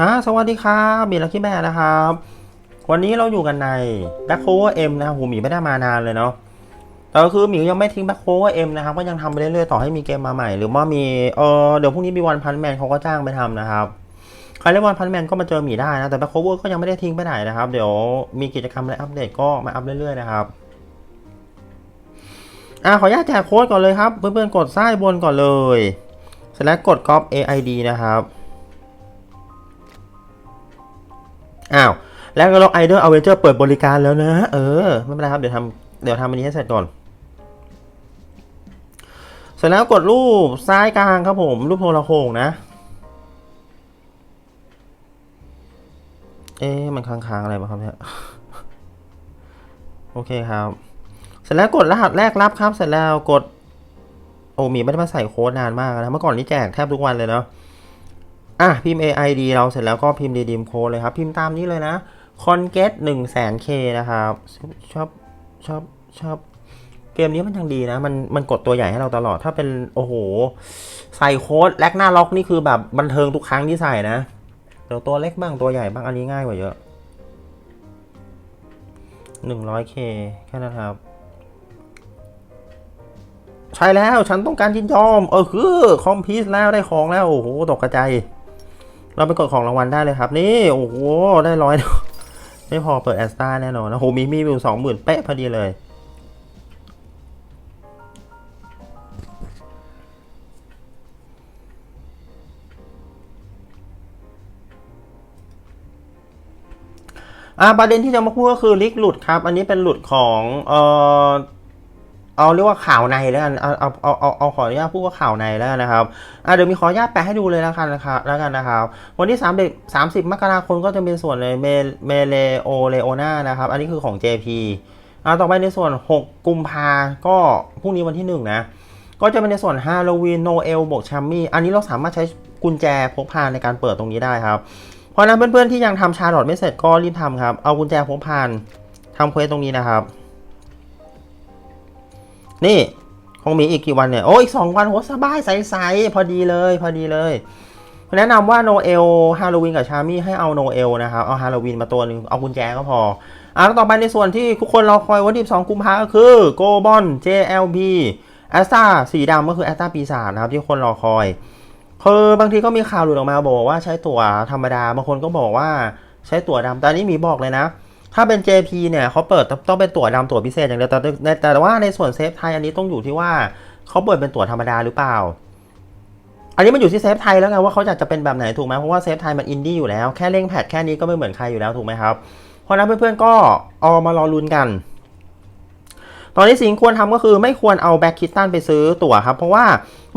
ฮะสวัสดีครับมีลักกี้แบร์นะครับ วันนี้เราอยู่กันใน Back Cover M นะครับหูหมีไม่ได้มานานเลยเนาะแต่ก็คือหมียังไม่ทิ้ง Back Cover M นะครับ ก็ยังทำไปเรื่อยๆต่อให้มีเกมมาใหม่ หรือว่ามีเออเดี๋ยวพรุ่งนี้มีวันพันแมนเขาก็จ้างไปทำนะครับใครเล่นวันพันแมนก็มาเจอหมีได้นะแต่ Back Cover ก็ยังไม่ได้ทิ้งไปไหนนะครับ เดี๋ยวมีกิจกรรมอะไรอัปเดตก็มาอัปเรื่อยๆนะครับอ่าขออนุญาตแจกโค้ดก่อนเลยครับเพื่อนๆกดซ้ายบนก่อนเลยเสร็จแล้วกด copy AID นะครับ อ้าว แล้วก็ล็อกไอเดอร์อเวนเจอร์เปิดบริการแล้วนะ เออ ไม่เป็นไรครับ เดี๋ยวทำเดี๋ยวทำอันนี้ให้เสร็จก่อนเสร็จแล้วกดรูปซ้ายกลางครับผม รูปโทรโขงนะ เอ๊ะมันค้างๆอะไรบ้างครับเนี่ยโอเคครับ เสร็จแล้วกดรหัสแรกรับครับ เสร็จแล้วกด โอ้มีไม่ได้มาใส่โค้ดนานมากนะเมื่อก่อนนี่แจกแทบทุกวันเลยเนาะ อะพิมพ์ AID เราเสร็จแล้วก็พิมพ์ redeem code เลยครับ พิมพ์ตามนี้เลยนะ conget 1 0 0 0 0 0 k นะครับชอบชอบชอบเกมนี้มันยังดีนะ มันมันกดตัวใหญ่ให้เราตลอดถ้าเป็นโอ้โห ใส่โค้ดแลกหน้าล็อกนี่คือแบบบันเทิงทุกครั้งที่ใส่นะเดี๋ยวตัวเล็กบ้างตัวใหญ่บ้างอันนี้ง่ายกว่าเยอะ 100k แค่นั้นครับใช่แล้วฉันต้องการยินยอม เออคือ คอมพิวแล้วได้ของแล้ว โอ้โห ตกกระจาย เราไปกดของรางวัลได้เลยครับ นี่โอ้โหได้ร้อยไม่พอเปิดแอสตาแน่นอนนะโหมีมีวิวสองหมื่นเป๊ะพอดีเลยอ่าประเด็นที่จะมาพูดก็คือลิกหลุดครับ อันนี้เป็นหลุดของเอ่อ เอาเรียกว่าข่าวในแล้วกันเอาเอาเอาเอาเอาขออนุญาตพูดว่าข่าวในแล้วกันนะครับอ่าเดี๋ยวมีขออนุญาตแปลให้ดูเลยแล้วกันนะครับแล้วกันนะครับ วันที่3เด็ก30 มกราคมก็จะเป็นส่วนเลยเมเมเลโอเลโอนานะครับ อันนี้คือของ JP อ่าต่อไปในส่วน 6 กุมภาก็พรุ่งนี้วันที่ 1 นะ ก็จะเป็นในส่วนฮาโลวีนโนเอลบวกชัมมี่อันนี้เราสามารถใช้กุญแจพกพาในการเปิดตรงนี้ได้ครับ เพราะนั้นเพื่อนๆที่ยังทำชาร์ลอตไม่เสร็จก็รีบทำครับ เอากุญแจพกพานทำเควสตรงนี้นะครับ นี่คงมีอีกกี่วันเนี่ย โอ้อีกสองวันโหสบายใสๆพอดีเลยพอดีเลย แนะนำว่าโนเอลฮาโลวีนกับชามี่ให้เอาโนเอลนะครับ เอาฮาโลวีนมาตัวหนึ่งเอากุญแจก็พออะแล้วต่อไปในส่วนที่ทุกคนรอคอยวันที่2กุมภาก็คือโกบอล JLB แอสตาสีดำก็คือแอสตาปีศาจนะครับที่คนรอคอยคือบางทีก็มีข่าวหลุดออกมาบอกว่าใช้ตั๋วธรรมดาบางคนก็บอกว่าใช้ตั๋วดำแต่อันนี้มีบอกเลยนะ ถ้าเป็น JP เนี่ยเขาเปิดต้องเป็นตั๋วดำตั๋วพิเศษอย่างเดียวแต่แต่ว่าในส่วนเซฟไทยอันนี้ต้องอยู่ที่ว่าเขาเปิดเป็นตั๋วธรรมดาหรือเปล่า อันนี้มันอยู่ที่เซฟไทยแล้วไงว่าเขาอยากจะเป็นแบบไหนถูกไหมเพราะว่าเซฟไทยมันอินดี้อยู่แล้วแค่เร่งแพทแค่นี้ก็ไม่เหมือนใครอยู่แล้วถูกไหมครับ เพราะนั้นเพื่อนๆก็เอามารอลุ้นกัน ตอนนี้สิ่งควรทำก็คือไม่ควรเอาแบ็กคิสตันไปซื้อตั๋วครับเพราะว่า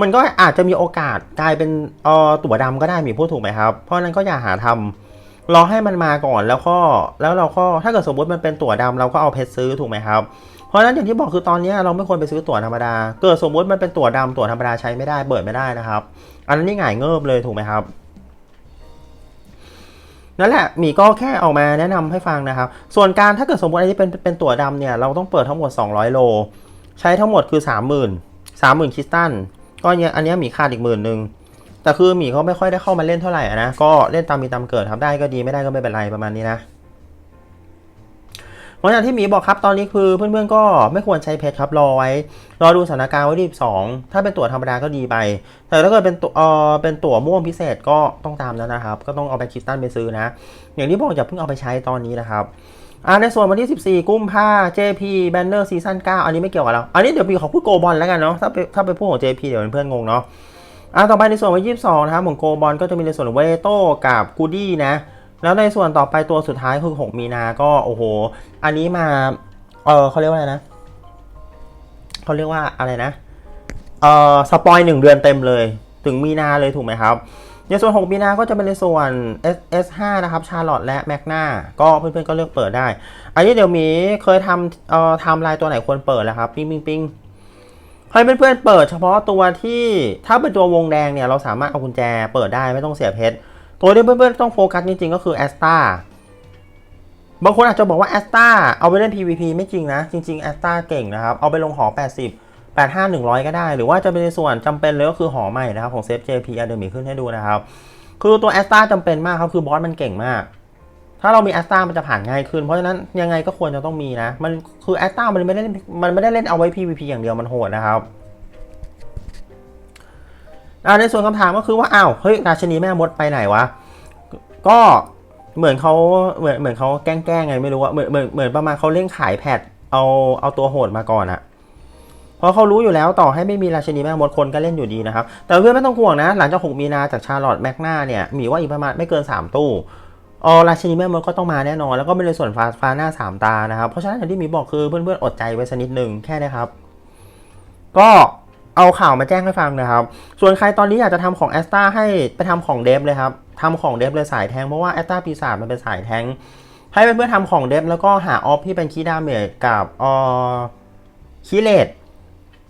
มันก็อาจจะมีโอกาสกลายเป็นเอ่อตั๋วดำก็ได้มีพูดถูกไหมครับ เพราะฉะนั้นก็อย่าหาทำ รอให้มันมาก่อนแล้วก็แล้วเราก็ถ้าเกิดสมมติมันเป็นตั๋วดำเราก็เอาเพชรซื้อถูกไหมครับเพราะฉะนั้นอย่างที่บอกคือตอนนี้เราไม่ควรไปซื้อตั๋วธรรมดา เกิดสมมติมันเป็นตั๋วดำตั๋วธรรมดาใช้ไม่ได้เปิดไม่ได้นะครับ อันนั้นนี่หง่ายเงิบเลยถูกไหมครับนั่นแหละมีก็แค่ออกมาแนะนำให้ฟังนะครับ ส่วนการถ้าเกิดสมมติอันนี้เป็นเป็นตั๋วดำเนี่ยเราต้องเปิดทั้งหมด 200 โล ใช้ทั้งหมดคือ 30,000 30,000คริสตัลก็เนี่ยอันนี้มีขาอีกหมื่นหนึ่ง แต่คือหมีเขาไม่ค่อยได้เข้ามาเล่นเท่าไหร่ะนะ ก็เล่นตามมีตามเกิดครับได้ก็ดีไม่ได้ก็ไม่เป็นไรประมาณนี้นะเพราะอย่างที่หมีบอกครับตอนนี้คือเพื่อนๆก็ไม่ควรใช้เพชรครับรอไว้รอดูสถานการณ์ไว้ที่สองถ้าเป็นตั๋วธรรมดาก็ดีไป แต่ถ้าเกิดเป็นตัวเออเป็นตั๋วม่วงพิเศษก็ต้องตามแล้วนะครับ ก็ต้องเอาไปคิสตัลไปซื้อนะ อย่างที่บอกอย่าเพิ่งเอาไปใช้ตอนนี้นะครับอ่าในส่วนวันที่ 14 กุมภา JP Banner Season 9 อันนี้ไม่เกี่ยวกับเรา อันนี้เดี๋ยวพี่ขอพูดโกบอลแล้วกันเนาะถ้าไปถ้าไปพูดของ JP เดี๋ยวเพื่อนๆงงเนาะ อ่าต่อไปในส่วนวันที่22 นะครับของโกบอลก็จะมีในส่วนเวโต้กับกูดี้นะ แล้วในส่วนต่อไปตัวสุดท้ายคือ 6 มีนา ก็โอ้โห อันนี้มา เออเขาเรียกว่าอะไรนะเขาเรียกว่าอะไรนะ เออสปอยหนึ่งเดือนเต็มเลย ถึงมีนาเลยถูกไหมครับ ในส่วน 6 มีนา ก็จะเป็นในส่วน S S5 นะครับ ชาร์ลอตและแมกนาก็เพื่อนๆก็เลือกเปิดได้ อันนี้เดี๋ยวมีเคยทำเอ่อทำลายตัวไหนควรเปิดแล้วครับ ปิ้งปิ้งปิ้ง ให้เพื่อนๆเปิดเฉพาะตัวที่ถ้าเป็นตัววงแดงเนี่ยเราสามารถเอากุญแจเปิดได้ไม่ต้องเสียเพชรตัวที่เพื่อนๆต้องโฟกัสจริงๆก็คือแอสตาบางคนอาจจะบอกว่าแอสตาเอาไปเล่น PVP ไม่จริงนะ จริงๆแอสตาเก่งนะครับ เอาไปลงหอ 80 85 100 ก็ได้ หรือว่าจะเป็นในส่วนจำเป็นเลยก็คือหอใหม่นะครับ ของเซฟ JP อเดมีขึ้นให้ดูนะครับ คือตัวแอสตาจำเป็นมากครับ คือบอสมันเก่งมาก ถ้าเรามีแอสตามันจะผ่านง่ายขึ้น เพราะฉะนั้นยังไงก็ควรจะต้องมีนะ มันคือแอสตามันไม่ได้มันไม่ได้เล่นเอาไว้ PVP อย่างเดียวมันโหดนะครับในส่วนคำถามก็คือว่าอ้าวเฮ้ยราชนีแม่มดไปไหนวะ ก็เหมือนเขาเหมือนเหมือนเขาแกล้งๆไงไม่รู้ว่าเหมือนเหมือนเหมือนประมาณเขาเร่งขายแพทเอาเอาตัวโหดมาก่อนอะเพราะเขารู้อยู่แล้วต่อให้ไม่มีราชนีแม่มดคนก็เล่นอยู่ดีนะครับ แต่เพื่อนไม่ต้องห่วงนะ หลังจาก 6 มีนาจากชาร์ลอตแมกนาเนี่ยมีว่าอีกประมาณไม่เกิน 3 ตู้ ออราชินีแม่มดก็ต้องมาแน่นอน แล้วก็เป็นในส่วนฟ้าฟ้าหน้า3ตานะครับ เพราะฉะนั้นอย่างที่มีบอกคือเพื่อนๆอดใจไว้สักนิดหนึ่งแค่นี้ครับ ก็เอาข่าวมาแจ้งให้ฟังนะครับ ส่วนใครตอนนี้อยากจะทำของแอสตาให้ไปทำของเดฟเลยครับทำของเดฟเลยสายแทงเพราะว่าแอสตาปีศาจมันเป็นสายแทงให้เพื่อนๆทำของเดฟแล้วก็หาออฟที่เป็นคีดาเมจกับออคีเลต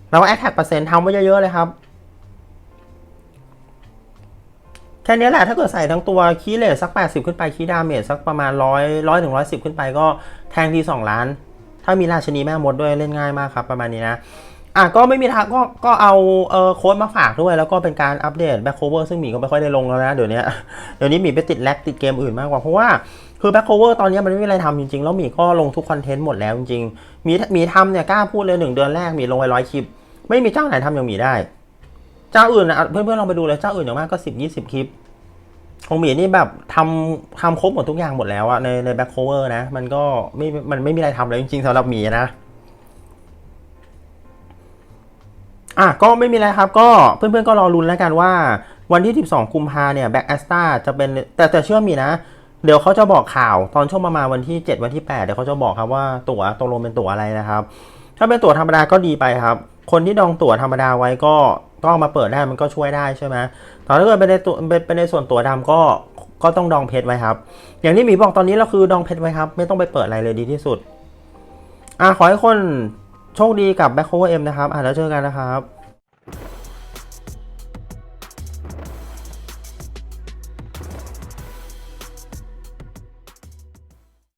แล้วแอคแท็กเปอร์เซ็นต์ทำไว้เยอะๆเลยครับ แค่นี้แหละถ้าเกิดใส่ทั้งตัวคีเลตสัก 80 ขึ้นไปคีดาเมจสักประมาณ 100 100ถึง110 ขึ้นไปก็แทงที2ล้าน ถ้ามีราชนีแม่มดด้วยเล่นง่ายมากครับประมาณนี้นะอะก็ไม่มีทางก็ก็เอาเออโค้ดมาฝากด้วย แล้วก็เป็นการอัปเดตแบ็คโคเวอร์ซึ่งหมีก็ไม่ค่อยได้ลงแล้วนะ เดี๋ยวนี้เดี๋ยวนี้หมีไปติดแลกติดเกมอื่นมากกว่า เพราะว่าคือแบ็คโคเวอร์ตอนนี้มันไม่มีอะไรทำจริง ๆ แล้วหมีก็ลงทุกคอนเทนต์หมดแล้วจริงๆหมีหมีทำเนี่ยกล้าพูดเลยหนึ่งเดือนแรกหมีลงไปร้อยคลิป ไม่มีเจ้าไหนทำอย่างหมีได้ เจ้าอื่นนะเพื่อนๆลองไปดูเลยเจ้าอื่นอย่างมากก็สิบยี่สิบคลิปของหมีนี่แบบทำทำครบหมดทุกอย่างหมดแล้วอะในในแบ็คโคเวอร์นะ มันก็ไม่มันไม่มีอะไรทำเลยจริงๆสำหรับหมีนะอะก็ไม่มีอะไรครับก็เพื่อนๆก็รอลุ้นแล้วกันว่า วันที่ 12 กุมภาเนี่ยแบ็กแอสตาจะเป็นแต่แต่เชื่อมีนะ เดี๋ยวเขาจะบอกข่าวตอนช่วงประมาณวันที่ 7 วันที่ 8 เดี๋ยวเขาจะบอกครับว่าตั๋วตกลงเป็นตั๋วอะไรนะครับ ถ้าเป็นตั๋วธรรมดาก็ดีไปครับ คนที่ดองตั๋วธรรมดาไว้ก็ ต้องมาเปิดได้มันก็ช่วยได้ใช่ไหมแต่ถ้าเกิดเป็นในตัวเป็นในส่วนตัวดำก็ก็ต้องดองเพชรไว้ครับ อย่างที่หมีบอกตอนนี้เราคือดองเพชรไว้ครับ ไม่ต้องไปเปิดอะไรเลยดีที่สุดอะขอให้คนโชคดีกับแบ็คโคเวอร์เอ็มนะครับอะแล้วเจอกันนะครับ